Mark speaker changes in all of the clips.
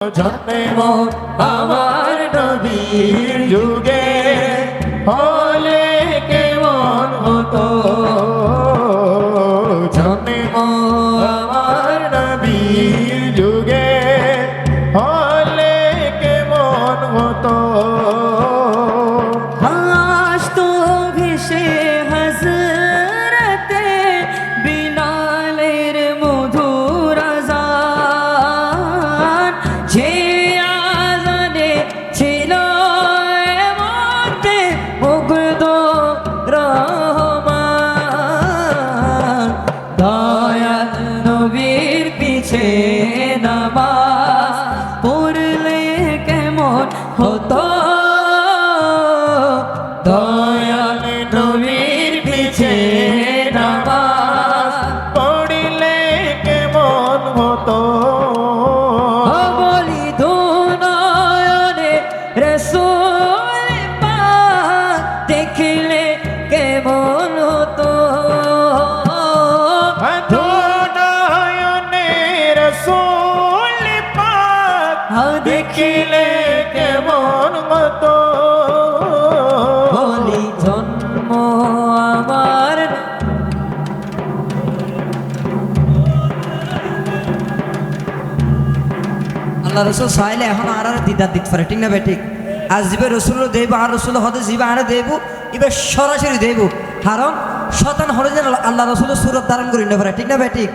Speaker 1: জন্ম আমার নবীর যুগে
Speaker 2: নামাজ পড়লে কেমন হতো? দয়াল নবীর পিছে নামাজ
Speaker 1: পড়িলে কেমন হতো?
Speaker 2: বলি দুনয়নে রসুল পাক দেখলে কেমন হতো?
Speaker 1: পাক
Speaker 2: হাও
Speaker 1: দেখিলে কেমন মতো?
Speaker 2: বলি জন্ম আমার। আল্লাহ রসুল চাইলে এখন আর আর দিদার দিতে পারে, ঠিক না ভাই? ঠিক। আজ যাবে রসুল দেব আর রসুল হতে যাবে আর দেব এবার সরাসরি দেব কারণ শতান হলে যেন আল্লাহ রসুল সুরত ধারণ করি না পারে, ঠিক না ভাই? ঠিক।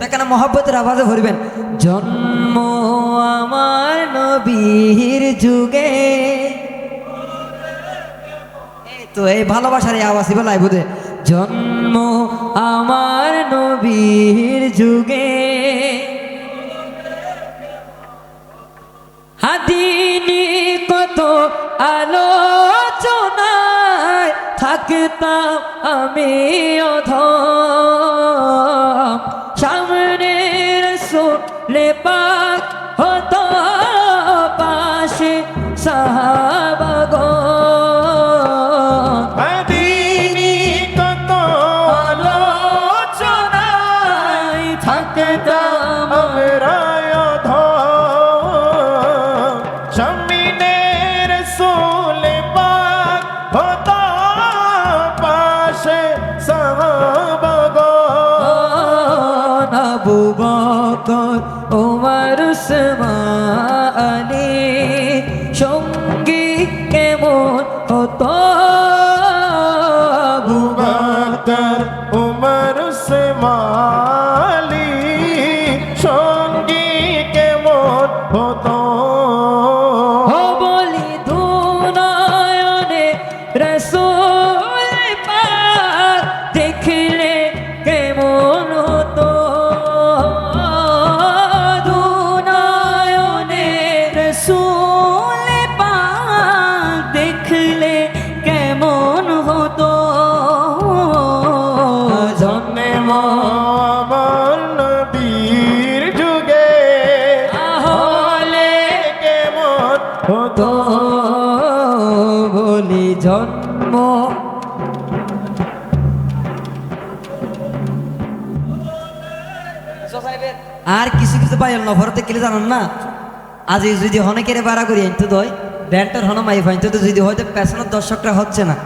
Speaker 2: তাই মহব্বতের আওয়াজে ভরবেন? জন্ম আমার নবীর যুগে। তো, এই ভালোবাসার এই আওয়াজ, এবার লাইব দে। জন্ম আমার নবীর যুগে। হাদিনি কত আলোচনায় থাকতাম আমি অধম। সোলে পাক হতো পাশে সাহাবাগন
Speaker 1: আদিনি কত
Speaker 2: বকর ওমর উসমানী সঙ্গী কেমন হতো? আবু
Speaker 1: ওমর উসমানী
Speaker 2: তো বলি জন্ম? আর কিছু কিছু পাই নভরতে কেলে জানান না? আজ যদি হনে কেড়ে বাড়া করি আনতে দয়। ব্যান্ডটার হন মাই ফাইন তো যদি হয়তো পেছনের দর্শকরা হচ্ছে না।